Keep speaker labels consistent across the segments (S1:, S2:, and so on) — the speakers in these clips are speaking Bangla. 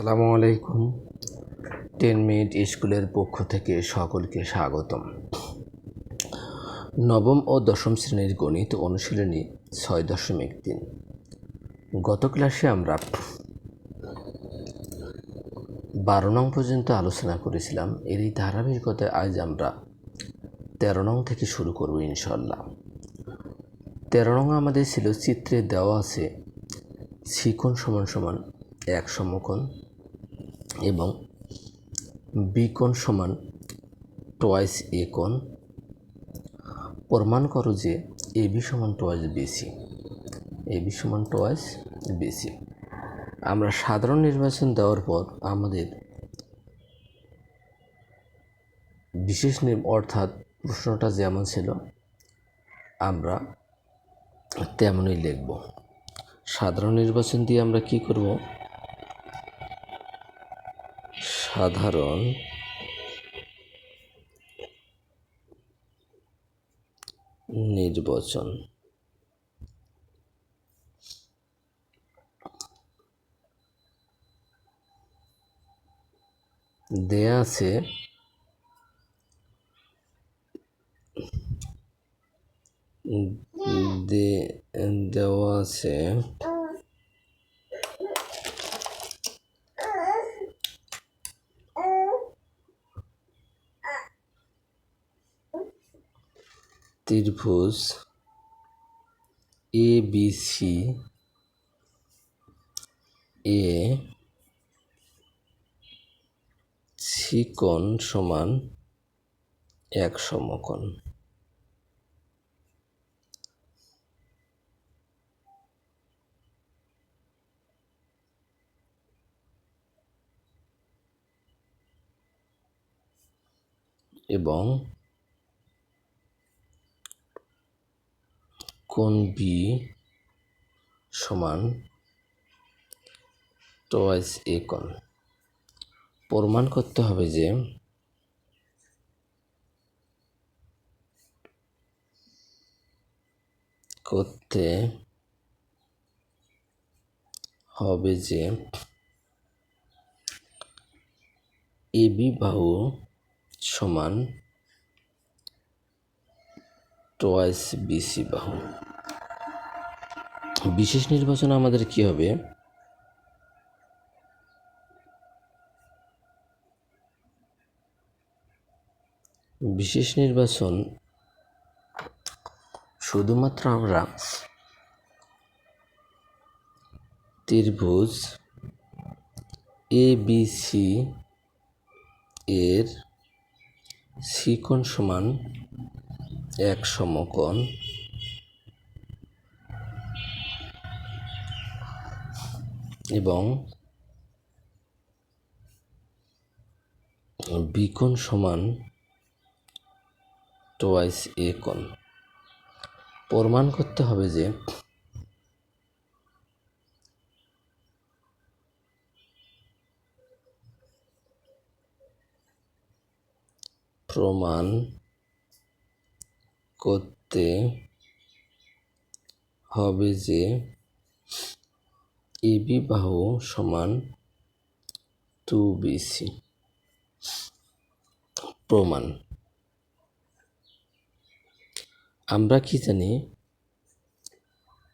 S1: আসসালামু আলাইকুম। টেন মিনিট স্কুলের পক্ষ থেকে সকলকে স্বাগতম। নবম ও দশম শ্রেণির গণিত অনুশীলনী ছয় দশমিক তিন। গত ক্লাসে আমরা বারো নং পর্যন্ত আলোচনা করেছিলাম। এরই ধারাবাহিকতায় আজ আমরা তেরো নং থেকে শুরু করব ইনশাল্লাহ তেরো নং আমাদের ছিল চিত্রে দেওয়া আছে শিকোণ সমান সমান এক সমকোণ এবং বিকোণ সমান টোয়াইস এ কোণ। প্রমাণ করো যে এ বি সমান টোয়াইস বিসি এ বি সমান টোয়াইস বিসি আমরা সাধারণ নির্বাচন দেওয়ার পর আমাদের বিশেষ অর্থাৎ প্রশ্নটা যেমন ছিল, আমরা তেমনই লিখব। সাধারণ নির্বাচন দিয়ে আমরা কি করব? সাধারণ নির্বাচন। দেয়া আছে দেওয়া আছে ত্রিভুজ এ বি সি এ চিকন সমান এক সমকোণ। এবং কোণ বি সমান টোয়াইস এ কোণ প্রমাণ করতে হবে যে করতে হবে যে এবি বাহু সমান টোয়াইস বিসি বাহু। বিশেষ নির্বাচন আমাদের কি হবে? বিশেষ নির্বাচন শুধুমাত্র আমরা ত্রিভুজ এ, বি, সি এর শিকোণ সমান এক সমকোণ। এবং বিকোণ সমান টোয়াইস এ কোণ। প্রমাণ করতে হবে যে প্রমাণ করতে হবে যে এবি বাহু সমান টু বিসি প্রমাণ। আমরা কি জানি?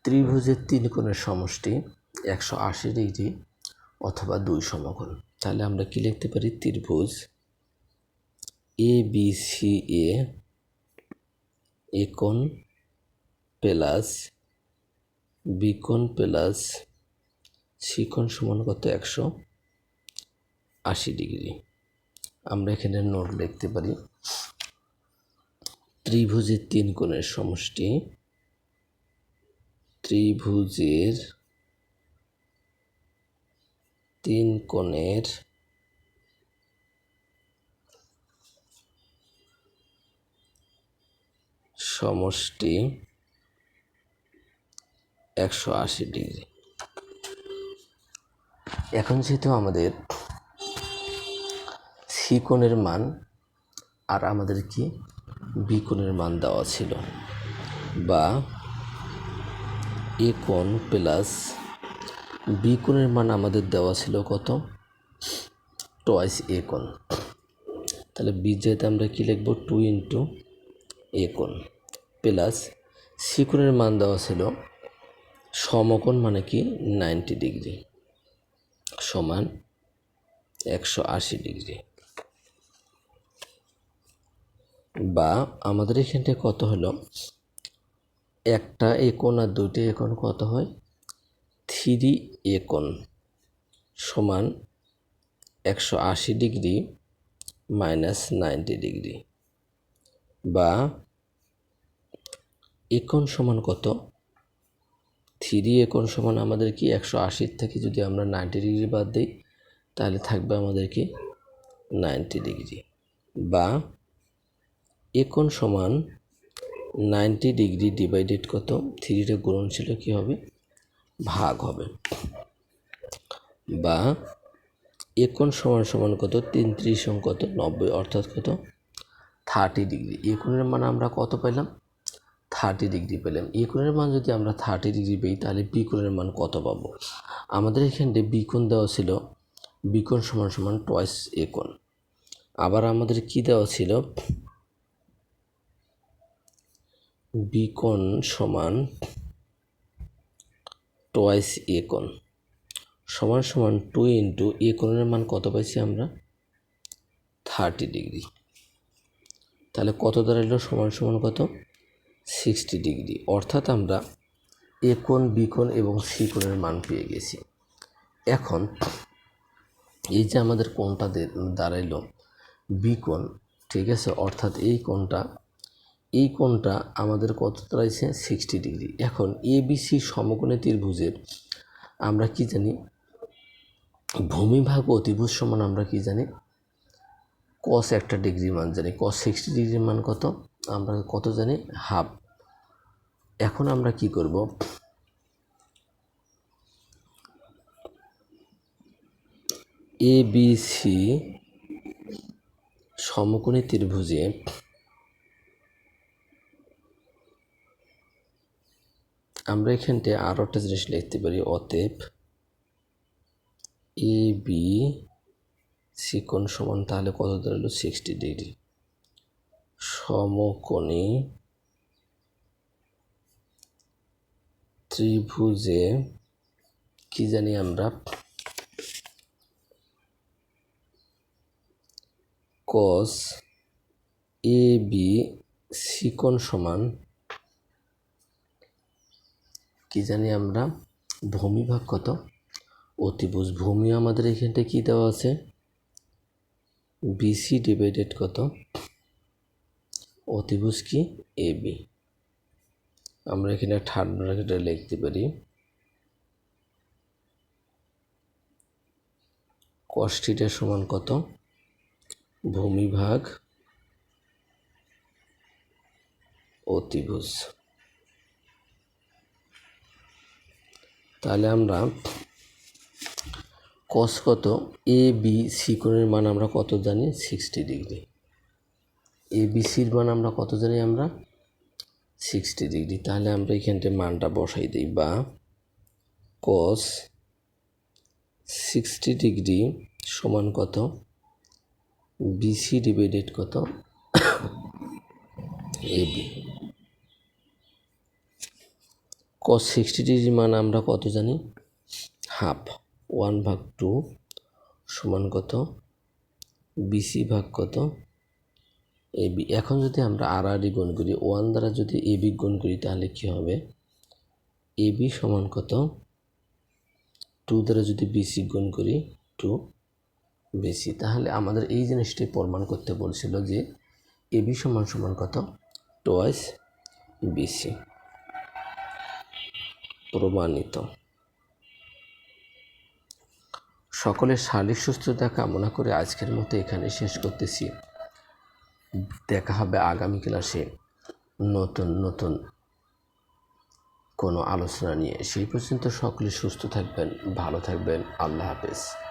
S1: ত্রিভুজের তিন কোণের সমষ্টি একশো আশি ডিগ্রি অথবা দুই সমকোণ। তাহলে আমরা কি লিখতে পারি? ত্রিভুজ এ বি সি এ একোণ প্লাস বিকোণ প্লাস শিকোণ সমান কত? একশো আশি ডিগ্রি। আমরা এখানে নোট লিখতে পারি। ত্রিভুজের তিন কোণের সমষ্টি। ত্রিভুজের তিন কোণের সমষ্টি একশো আশি ডিগ্রি। এখন যেহেতু আমাদের সি কোণের মান আর আমাদের কি বি মান দেওয়া ছিল বা এ কোণ প্লাস বি মান আমাদের দেওয়া ছিল কত? টোয়াইস এ কোণ। তাহলে বীজেতে আমরা কী লিখব? টু ইন্টু এ কোণ। প্লাস সি কোণের মান দেওয়া ছিল সমকোণ মানে কি নাইনটি ডিগ্রি সমান একশো আশি ডিগ্রি। বা আমাদের এখানটা কত হলো? একটা একোণ আর দুইটি একোণ কত হয়? থ্রি একোণ সমান একশো আশি ডিগ্রি মাইনাস নাইনটি ডিগ্রি। বা একোণ সমান কত? থ্রি একন সমান আমাদের কি একশো আশির থেকে যদি আমরা নাইনটি ডিগ্রি বাদ দিই, তাহলে থাকবে আমাদের কি নাইনটি ডিগ্রি। বা একোণ সমান নাইনটি ডিগ্রি ডিভাইডেড কত? থ্রিটা গুণন ছিল কী হবে? ভাগ হবে। বা একোণ সমান সমান কত? তিন ত্রিশ কত? নব্বই, অর্থাৎ কত? Thirty degree. একোণের মান আমরা কত পেলাম থার্টি ডিগ্রি পেলাম। এ কোণের মান যদি আমরা থার্টি ডিগ্রি পেই, তাহলে বি কোণের মান কত পাবো? আমাদের এখানে বি কোণ দেওয়া ছিল বি কোণ সমান সমান টয়েস এ কোণ। আবার আমাদের কি দেওয়া ছিল? বি কোণ সমান টয়েস এ কোণ। সমান সমান টু ইন্টু এ কোণের মান কত পাইছি আমরা? থার্টি ডিগ্রি তাহলে কত দাঁড়াইলো? সমান সমান কত? Sixty degree. অর্থাৎ আমরা এ কোণ, বি কোণ এবং সি কোণের মান পেয়ে গেছি। এখন এই যে আমাদের কোণটা দাঁড়াইলো বিকোণ ঠিক আছে? অর্থাৎ এই কোণটা এই কোণটা আমাদের কত দাঁড়াইছে? Sixty degree. এখন এ, বি, সি সমকোণে ত্রিভুজের আমরা কি জানি? ভূমিভাগ অতিভুজ সমান আমরা কি জানি? কস একটা ডিগ্রি মান জানি। কস সিক্সটি ডিগ্রির মান কত? আমরা কত জানি? হাফ। এখন আমরা কি করব? এ বি সি সমকোণী ত্রিভুজে আমরা এখানটায় আরও একটা জিনিস লিখতে পারি, অতএব এ বি সি কোণ সমান তাহলে কত দাঁড়াল সিক্সটি ডিগ্রি সমকোণী ত্রিভুজে কি জানি আমরা? কস এ বি সিকন সমান কি জানি আমরা? ভূমিভাগ কত? অতিভুজ ভূমি আমাদের এখানটা কি দেওয়া আছে? বিসি ডিভাইডেড কত? অতিভুজ কি? এ বি আমরা এখানে ব্র্যাকেটে লিখতে পারি। কষ্টিটা সমান কত? ভূমিভাগ অতিভুজ। তাহলে আমরা কস কত? এ বি সি কোণের মান আমরা কত জানি? সিক্সটি ডিগ্রি এ বি সির মান আমরা কত জানি আমরা? সিক্সটি ডিগ্রি তাহলে আমরা এখানটা মানটা বসাই দিই বা কস সিক্সটি ডিগ্রি সমান কত? বিসি ডিভাইডেড কত? এবি কস সিক্সটি ডিগ্রি মান আমরা কত জানি? হাফ ওয়ান ভাগ টু সমান কত? বিসি ভাগ কত? এ বি এখন যদি আমরা আর আর গুণ করি ওয়ান দ্বারা যদি এ বি গুণ করি, তাহলে কী হবে? এ বি সমান কত? টু দ্বারা যদি বিসি গুণ করি টু বিসি তাহলে আমাদের এই জিনিসটি প্রমাণ করতে বলছিল যে এ বি সমান সমান কত? টোয়াইস বিসি প্রমাণিত। সকলের শারীরিক সুস্থতা কামনা করে আজকের মতো এখানে শেষ করতেছি। দেখা হবে আগামী ক্লাসে নতুন নতুন কোনো আলোচনা নিয়ে। সেই পর্যন্ত সকলে সুস্থ থাকবেন, ভালো থাকবেন। আল্লাহ হাফেজ।